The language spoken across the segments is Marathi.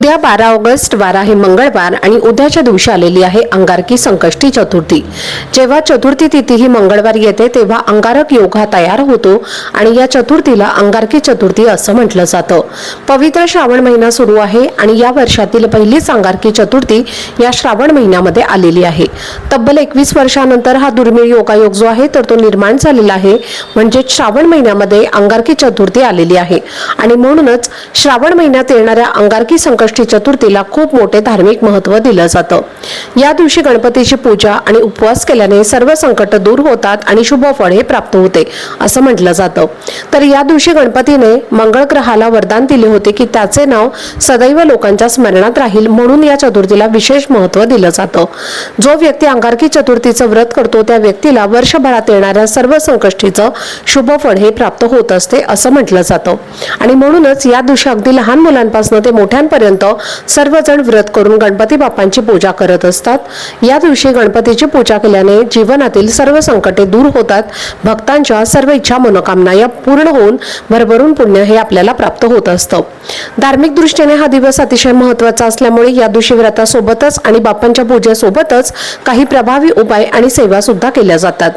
उद्या बारा ऑगस्ट बारा हे मंगळवार आणि उद्याच्या दिवशी आलेली आहे अंगारकी संकष्टी चतुर्थी. जेव्हा चतुर्थी तिथी ही मंगळवार येते तेव्हा अंगारक योग हा तयार होतो आणि या चतुर्थीला अंगारकी चतुर्थी असं म्हटलं जातं. पवित्र श्रावण महिना सुरू आहे आणि या वर्षातील पहिलीच अंगारकी चतुर्थी या श्रावण महिन्यामध्ये आलेली आहे. तब्बल एकवीस वर्षानंतर हा दुर्मिळ योगायोग जो आहे तर तो निर्माण झालेला आहे. म्हणजे श्रावण महिन्यामध्ये अंगारकी चतुर्थी आलेली आहे. आणि म्हणूनच श्रावण महिन्यात येणाऱ्या अंगारकी संकष्टी चतुर्थीला खूप मोठे धार्मिक महत्त्व दिलं जातं. या दिवशी गणपतीची पूजा आणि उपवास केल्याने सर्व संकट दूर होतात आणि शुभ फळ हे प्राप्त होते असं म्हटलं जातं. तर या दिवशी गणपतीने मंगळ ग्रहाला वरदान दिले होते की त्याचे नाव सदैव लोकांच्या स्मरणात राहील म्हणून या चतुर्थीला विशेष महत्त्व दिलं जातं. जो व्यक्ती अंगारकी चतुर्थीचं व्रत करतो त्या व्यक्तीला वर्षभरात येणाऱ्या सर्व संकष्टीचं शुभ फळ हे प्राप्त होत असते असं म्हटलं जातं. आणि म्हणूनच या दिवशी अगदी लहान मुलांपासून ते मोठ्यांपर्यंत सर्वजण व्रत करून गणपती बाप्पांची पूजा करत असतात या दिवशी गणपतीची पूजा केल्याने जीवनातील सर्व संकटे दूर होतात. भक्तांच्या सर्व इच्छा मनोकामना या पूर्ण होऊन भरभरून पुण्य हे आपल्याला प्राप्त होत असतं. धार्मिक दृष्टीने हा दिवस अतिशय महत्त्वाचा असल्यामुळे या दिवशी व्रतासोबतच आणि बाप्पांच्या पूजेसोबतच काही प्रभावी उपाय आणि सेवा सुद्धा केल्या जातात.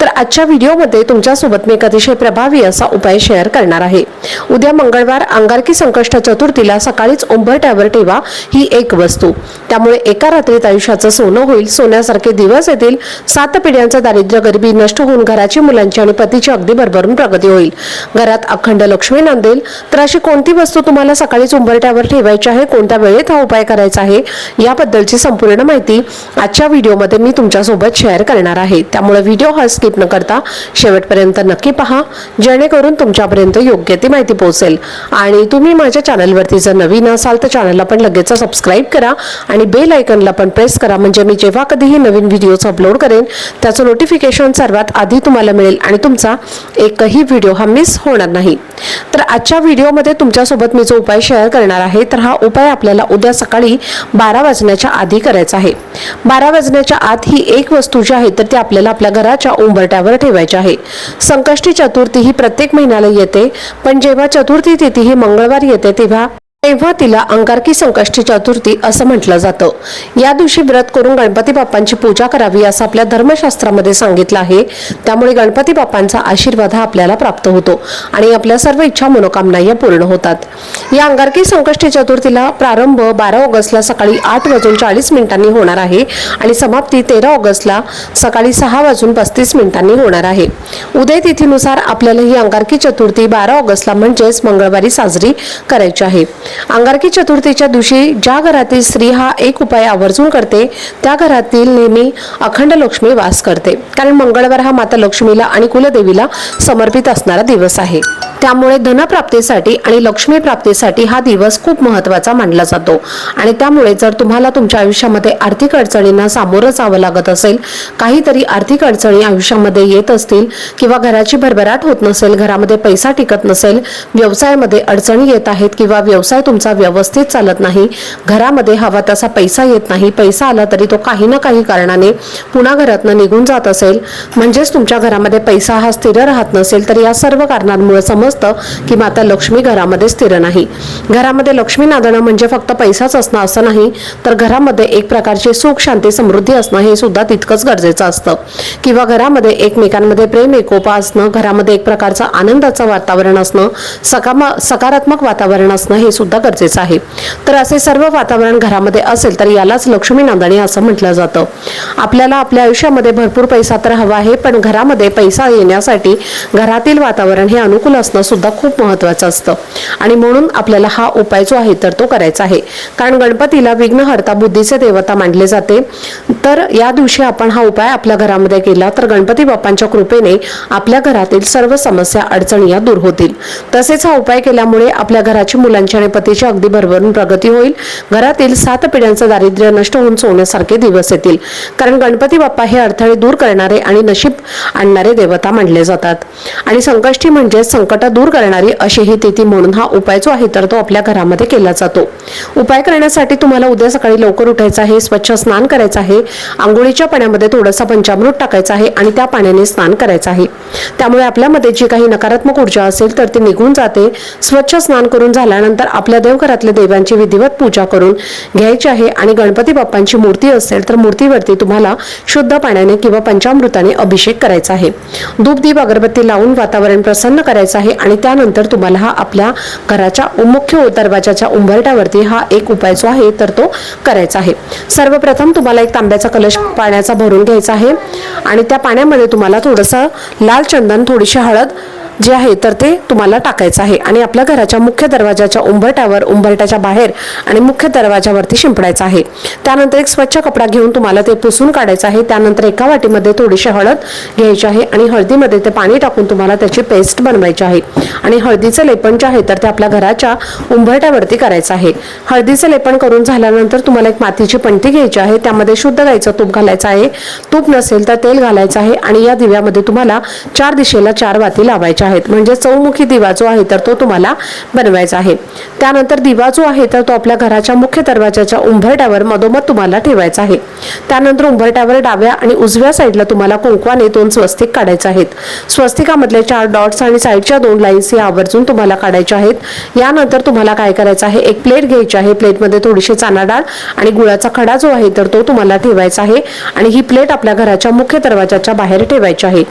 तर आजच्या व्हिडिओमध्ये तुमच्यासोबत मी एक अतिशय प्रभावी असा उपाय शेअर करणार आहे. उद्या मंगळवार अंगारकी संकष्ट चतुर्थीला सकाळीच उंबरट्यावर ठेवा ही एक वस्तू. त्यामुळे एका रात्रीत आयुष्याचं सोनं होईल. सोन्यासारखे दिवस येतील. सात पिढ्यांचं दारिद्र्य गरिबी नष्ट होऊन घराची मुलांची आणि पतीची अगदी भरभरून प्रगती होईल. घरात अखंड लक्ष्मी नांदेल. तर अशी कोणती वस्तू तुम्हाला सकाळीच उंबरट्यावर ठेवायची आहे? कोणत्या वेळेत हा उपाय करायचा आहे? याबद्दलची संपूर्ण माहिती आजच्या व्हिडिओमध्ये मी तुमच्यासोबत शेअर करणार आहे. त्यामुळे व्हिडिओ हा स्किप न करता शेवटपर्यंत नक्की पहा. जेणेकरून तुमच्यापर्यंत योग्य ती माहिती पोहोचेल. आणि तुम्ही माझ्या चॅनलवरती जर नवीन असाल तर चॅनलला पण लगेच सबस्क्राईब करा आणि बेल आयकनला पण प्रेस करा. म्हणजे मी जेव्हा कधीही नवीन व्हिडिओज अपलोड करेन त्याचं नोटिफिकेशन सर्वात आधी तुम्हाला मिळेल आणि तुमचा एकही व्हिडिओ हा मिस होणार नाही. तर आजच्या व्हिडिओमध्ये तुमच्यासोबत मी जो उपाय शेअर करणार आहे तर हा उपाय आपल्याला उद्या सकाळी बारा वाजण्याच्या आधी करायचा आहे. बारा वाजण्याच्या आत ही एक वस्तू जी आहे तर ती आपल्याला आपल्या घराच्या उंबरट्यावर ठेवायची आहे. संकष्टी चतुर्थी ही प्रत्येक महिन्याला येते पण जेव्हा चतुर्थी तिथी ही मंगळवार येते तेव्हा तेव्हा तिला अंगारकी संकष्टी चतुर्थी असं म्हटलं जातं. या दिवशी व्रत करून गणपती बाप्पांची पूजा करावी असं आपल्या धर्मशास्त्रामध्ये सांगितलं आहे. त्यामुळे गणपती बाप्पांचा आशीर्वाद हा आपल्याला प्राप्त होतो आणि आपल्या सर्व इच्छा मनोकामना या पूर्ण होतात. या अंगारकी संकष्टी चतुर्थीला प्रारंभ बारा ऑगस्टला सकाळी आठ वाजून चाळीस मिनिटांनी होणार आहे आणि समाप्ती तेरा ऑगस्टला सकाळी सहा वाजून पस्तीस मिनिटांनी होणार आहे. उदय तिथीनुसार आपल्याला ही अंगारकी चतुर्थी बारा ऑगस्टला म्हणजेच मंगळवारी साजरी करायची आहे. अंगारकी चतुर्थीच्या दिवशी ज्या घरातील स्त्री हा एक उपाय आवर्जून करते त्या घरातील नेहमी अखंड लक्ष्मी वास करते. कारण मंगळवार हा माता लक्ष्मीला आणि कुलदेवीला समर्पित असणारा दिवस आहे. त्यामुळे धनप्राप्तीसाठी आणि लक्ष्मी प्राप्तीसाठी हा दिवस खूप महत्त्वाचा मानला जातो. आणि त्यामुळे जर तुम्हाला तुमच्या आयुष्यामध्ये आर्थिक अडचणींना सामोरं जावं लागत असेल काहीतरी आर्थिक अडचणी आयुष्यामध्ये येत असतील किंवा घराची भरभराट होत नसेल घरामध्ये पैसा टिकत नसेल व्यवसायामध्ये अडचणी येत आहेत किंवा व्यवसाय तुमचा व्यवस्थित चालत नाही घरामध्ये हवा तसा पैसा येत नाही पैसा आला तरी तो काही ना काही कारणाने पुन्हा घरातनं निघून जात असेल. म्हणजेच तुमच्या घरामध्ये पैसा हा स्थिर राहत नसेल तर या सर्व कारणांमुळे समजतं की माता लक्ष्मी घरामध्ये स्थिर नाही. घरामध्ये लक्ष्मी नादणं म्हणजे फक्त पैसाच असणं असं नाही तर घरामध्ये एक प्रकारची सुख शांती समृद्धी असणं हे सुद्धा तितकंच गरजेचं असतं. किंवा घरामध्ये एकमेकांमध्ये प्रेम एकोपा असणं घरामध्ये एक प्रकारचं आनंदाचं वातावरण असणं सकामा सकारात्मक वातावरण असणं हे सुद्धा गरजेचं आहे. तर असे सर्व वातावरण घरामध्ये असेल तर यालाच लक्ष्मी नांदणी असं म्हटलं जातं. आपल्याला आपल्या आयुष्यामध्ये भरपूर पैसा तर हवा आहे पण घरामध्ये पैसा येण्यासाठी घरातील वातावरण हे अनुकूल असणं असणं सुद्धा खूप महत्त्वाचं असतं. आणि म्हणून आपल्याला हा उपाय जो आहे तर तो करायचा आहे. कारण गणपतीला विघ्नहर्ता बुद्धीचे देवता मानले जाते. तर या दिवशी आपण हा उपाय आपल्या घरामध्ये केला तर गणपती बाप्पांच्या कृपेने आपल्या घरातील सर्व समस्या अडचणी या दूर होतील. तसेच हा उपाय केल्यामुळे आपल्या घराची मुलांची आणि पतीची अगदी भरभरून प्रगती होईल. घरातील सात पिढ्यांचं दारिद्र्य नष्ट होऊन सोन्यासारखे दिवस येतील. कारण गणपती बाप्पा हे अडथळे दूर करणारे आणि नशीब आणणारे देवता मानले जातात. आणि संकष्टी म्हणजे संकट दूर करणारी अशी ही तिथी म्हणून हा उपाय जो आहे तर तो आपल्या घरामध्ये केला जातो. उपाय करण्यासाठी तुम्हाला उद्या सकाळी लवकर उठायचं आहे स्वच्छ स्नान करायचं आहे आंघोळीच्या पाण्यामध्ये थोडासा पंचामृत टाकायचा आहे आणि त्या पाण्याने स्नान करायचं आहे. त्यामुळे आपल्यामध्ये जी काही नकारात्मक ऊर्जा असेल तर ती निघून जाते. स्वच्छ स्नान करून झाल्यानंतर आपल्या देवघरातल्या देवांची विधिवत पूजा करून घ्यायची आहे आणि गणपती बाप्पांची मूर्ती असेल तर मूर्तीवरती तुम्हाला शुद्ध पाण्याने किंवा पंचामृताने अभिषेक करायचा आहे. धूप दीप अगरबत्ती लावून वातावरण प्रसन्न करायचं आहे आणि त्यानंतर तुम्हाला हा आपल्या घराच्या मुख्य दरवाजाच्या उंबरट्यावरती हा एक उपाय जो आहे तर तो करायचा आहे. सर्वप्रथम तुम्हाला एक तांब्याचा कलश पाण्याचा भरून घ्यायचा आहे. आणि त्या पाण्यामध्ये तुम्हाला थोडंसं लाल चंदन थोडीशी हळद जे आहे तर ते तुम्हाला टाकायचं आहे. आणि आपल्या घराच्या मुख्य दरवाजाच्या उंबरट्यावर उंबरट्याच्या बाहेर आणि मुख्य दरवाजावरती शिंपडायचं आहे. त्यानंतर एक स्वच्छ कपडा घेऊन तुम्हाला ते पुसून काढायचं आहे. त्यानंतर एका वाटीमध्ये थोडीशी हळद घ्यायची आहे आणि हळदीमध्ये ते पाणी टाकून तुम्हाला त्याची पेस्ट बनवायची आहे. आणि हळदीचं लेपन जे आहे तर ते आपल्या घराच्या उंबरट्यावरती करायचं आहे. हळदीचं लेपन करून झाल्यानंतर तुम्हाला एक मातीची पणती घ्यायची आहे. त्यामध्ये शुद्ध गाईचं तूप घालायचं आहे. तूप नसेल तर तेल घालायचं आहे आणि या दिव्यामध्ये तुम्हाला चार दिशेला चार वाती लावायच्या आहेत. म्हणजे चौमुखी दिवा जो आहे तर तो तुम्हाला बनवायचा आहे. त्यानंतर दिवा जो आहे तर तो आपल्या घराच्या मुख्य दरवाजाच्या उंबरट्यावर मधोमध तुम्हाला ठेवायचा आहे. त्यानंतर उंबरट्यावर डाव्या आणि उजव्या साईडला तुम्हाला कुंकवाने दोन स्वस्तिक काढायचे आहेत. स्वस्तिकामधले चार डॉट्स आणि साईडच्या दोन लाईन्स या आवर्जून तुम्हाला काढायच्या आहेत. यानंतर तुम्हाला काय करायचं आहे एक प्लेट घ्यायची आहे. प्लेटमध्ये थोडीशी चाना डाळ आणि गुळाचा खडा जो आहे तर तो तुम्हाला ठेवायचा आहे आणि ही प्लेट आपल्या घराच्या मुख्य दरवाजाच्या बाहेर ठेवायची आहे.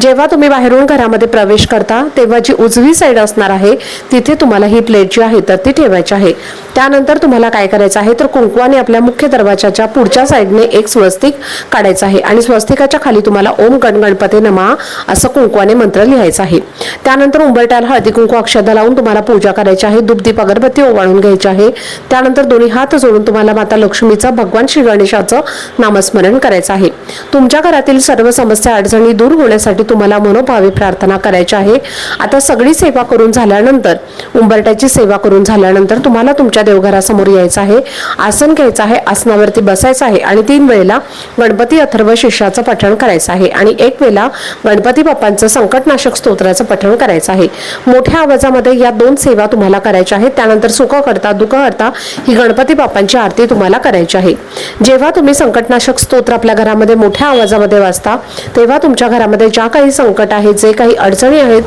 जेव्हा तुम्ही बाहेरून घरामध्ये प्रवेश करता तेव्हा जी उजवी साईड असणार आहे तिथे तुम्हाला ही प्लेट जी आहे तर ती ठेवायची आहे. त्यानंतर तुम्हाला काय करायचं आहे तर कुंकवाने आपल्या मुख्य दरवाजाच्या पुढच्या साईडने एक स्वस्तिक काढायचं आहे. आणि स्वस्तिकाच्या खाली तुम्हाला ओम गण गणपती नमा असं कुंकवाने मंत्र लिहायचं आहे. त्यानंतर उंबरट्याला हळदी कुंकू अक्षदा लावून तुम्हाला पूजा करायची आहे दुपदीप अगरबत्ती ओवाळून घ्यायची आहे. त्यानंतर दोन्ही हात जोडून तुम्हाला माता लक्ष्मीचं भगवान श्री गणेशाचं नामस्मरण करायचं आहे. तुमच्या घरातील सर्व समस्या अडचणी दूर होण्यासाठी तुम्हाला मनोभावे प्रार्थना करायची आहे. आता सगळी सेवा करून झाल्यानंतर उंबरट्याची सेवा करून झाल्यानंतर तुम्हाला तुमच्या देवघरासमोर यायचं आहे आसन घ्यायचं आहे आसनावरती बसायचं आहे आणि तीन वेळेला गणपती अथर्व शिष्याचं पठण करायचं आहे आणि एक वेळेला गणपती बाप्पांचं संकटनाशक स्तोत्राचं पठण करायचं आहे. मोठ्या आवाजामध्ये या दोन सेवा तुम्हाला करायच्या आहेत. त्यानंतर सुख करता दुःख करता ही गणपती बाप्पांची आरती तुम्हाला करायची आहे. जेव्हा तुम्ही संकटनाशक स्तोत्र आपल्या घरामध्ये मोठ्या आवाजामध्ये वाचता तेव्हा तुमच्या घरामध्ये ज्या काही संकट आहेत जे काही अडचणी आहेत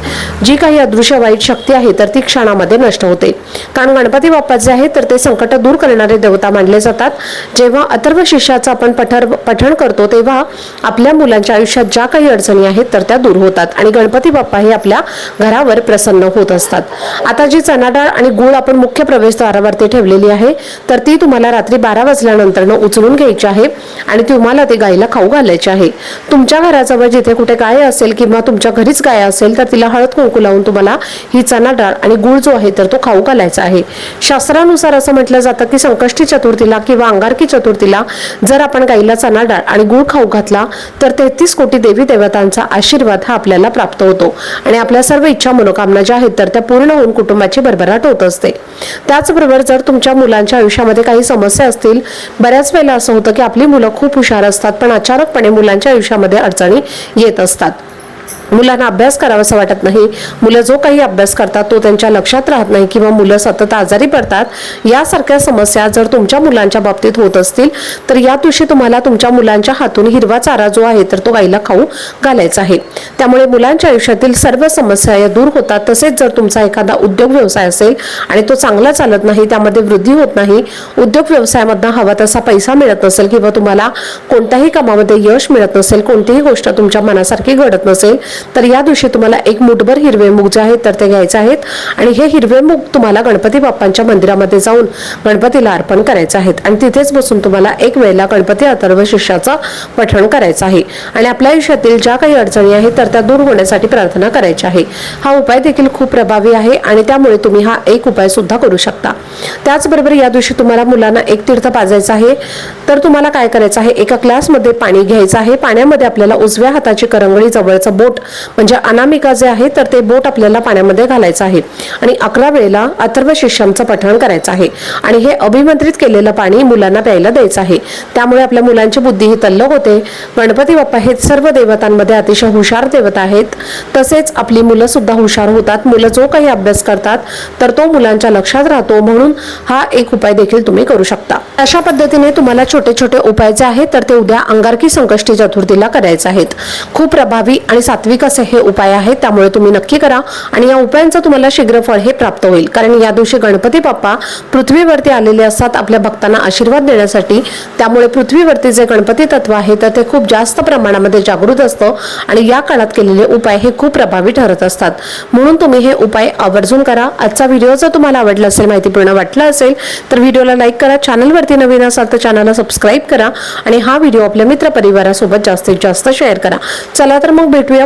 जी काही अदृश्य वाईट शक्ती आहे तर ती क्षणामध्ये नष्ट होते. कारण गणपती बाप्पा जे आहेत तर ते संकट दूर करणारे देवता मानले जातात. जेव्हा अथर्व शिष्याचं आपण पठर पठण करतो तेव्हा आपल्या मुलांच्या आयुष्यात ज्या काही अडचणी आहेत तर त्या दूर होतात. आणि गणपती बाप्पा हे आपल्या घरावर प्रसन्न होत असतात. आता जी चणाडाळ आणि गुळ आपण मुख्य प्रवेशद्वारावरती ठेवलेली आहे तर ती तुम्हाला रात्री बारा वाजल्यानंतर उचलून घ्यायची आहे आणि तुम्हाला ते गायीला खाऊ घालायची आहे. तुमच्या घराजवळ जिथे कुठे गाय असेल किंवा तुमच्या घरीच गाय असेल तर तिला हळद कुंकू लावून तुम्हाला ही चना डाळ आणि गुळ जो आहे तर तो खाऊ घालायचा आहे. शास्त्रानुसार असं म्हटलं जातं की संकष्टी चतुर्थीला किंवा अंगारकी चतुर्थीला जर आपण गाईला चना डाळ आणि गुळ खाऊ घातला तर तेहतीस कोटी देवी देवतांचा आशीर्वाद हा आपल्याला प्राप्त होतो. आणि आपल्या सर्व इच्छा मनोकामना ज्या आहेत तर त्या पूर्ण होऊन कुटुंबाची भरभराट होत असते. त्याचबरोबर जर तुमच्या मुलांच्या आयुष्यामध्ये काही समस्या असतील बऱ्याच वेळेला असं होतं की आपली मुलं खूप हुशार असतात पण अचानकपणे मुलांच्या आयुष्यामध्ये अडचणी येत असतात. मुलांना अभ्यास करावासा वाटत नाही. मुलं जो काही अभ्यास करतात तो त्यांच्या लक्षात राहत नाही किंवा मुलं सतत आजारी पडतात. यासारख्या समस्या जर तुमच्या मुलांच्या बाबतीत होत असतील तर या दिवशी तुम्हाला तुमच्या मुलांच्या हातून हिरवा चारा जो आहे तर तो गाईला खाऊ घालायचा आहे. त्यामुळे मुलांच्या आयुष्यातील सर्व समस्या या दूर होतात. तसेच जर तुमचा एखादा उद्योग व्यवसाय असेल आणि तो चांगला चालत नाही त्यामध्ये वृद्धी होत नाही उद्योग व्यवसायामधनं हवा तसा पैसा मिळत नसेल किंवा तुम्हाला कोणत्याही कामामध्ये यश मिळत नसेल कोणतीही गोष्ट तुमच्या मनासारखी घडत नसेल तर या दिवशी तुम्हाला एक मुठभर हिरवे मूग जे आहेत तर ते घ्यायचे आहेत. आणि हे हिरवे मूग तुम्हाला गणपती बाप्पांच्या मंदिरामध्ये जाऊन गणपतीला अर्पण करायचे आहेत. आणि तिथेच बसून तुम्हाला एक वेळेला गणपती अथर्व शिष्याचं पठण करायचं आहे. आणि आपल्या आयुष्यातील ज्या काही अडचणी आहेत तर त्या दूर होण्यासाठी प्रार्थना करायची आहे. हा उपाय देखील खूप प्रभावी आहे आणि त्यामुळे तुम्ही हा एक उपाय सुद्धा करू शकता. त्याचबरोबर या दिवशी तुम्हाला मुलांना एक तीर्थ पाजायचं आहे. तर तुम्हाला काय करायचं आहे? एका ग्लासमध्ये पाणी घ्यायचं आहे. पाण्यामध्ये आपल्याला उजव्या हाताची करंगळी जवळचं बोट म्हणजे अनामिका जे आहे तर ते बोट आपल्याला पाण्यामध्ये घालायचं आहे. आणि अकरा वेळेला अथर्व शिष्यांचं पठण करायचं आहे. आणि हे अभिमंत्रित केलेलं पाणी मुलांना प्यायला द्यायचं आहे. त्यामुळे आपल्या मुलांची बुद्धी ही तल्लक होते. गणपती बाप्पा हे सर्व देवतांमध्ये अतिशय हुशार देवता आहेत. तसेच आपली मुलं सुद्धा हुशार होतात. मुलं जो काही अभ्यास करतात तर तो मुलांच्या लक्षात राहतो. म्हणून हा एक उपाय देखील तुम्ही करू शकता. अशा पद्धतीने तुम्हाला छोटे छोटे उपाय जे आहेत तर ते उद्या अंगारकी संकष्टी चतुर्थीला करायचे आहेत. खूप प्रभावी आणि सात्विक असे हे उपाय आहेत त्यामुळे तुम्ही नक्की करा आणि या उपायांचं तुम्हाला शीघ्र फळ हे प्राप्त होईल. कारण या दिवशी गणपती बाप्पा पृथ्वीवरती आलेले असतात आपल्या भक्तांना आशीर्वाद देण्यासाठी. त्यामुळे पृथ्वीवरती जे गणपती तत्व आहे तर ते खूप जास्त प्रमाणामध्ये जागृत असतं आणि या काळात केलेले उपाय हे खूप प्रभावी ठरत असतात. म्हणून तुम्ही हे उपाय आवर्जून करा. आजचा व्हिडिओ जर तुम्हाला आवडला असेल माहितीपूर्ण वाटला असेल तर व्हिडिओला लाईक करा. चॅनलवरती नवीन असाल तर चॅनलला सबस्क्राईब करा आणि हा व्हिडिओ आपल्या मित्रपरिवारासोबत जास्तीत जास्त शेअर करा. चला तर मग भेटूया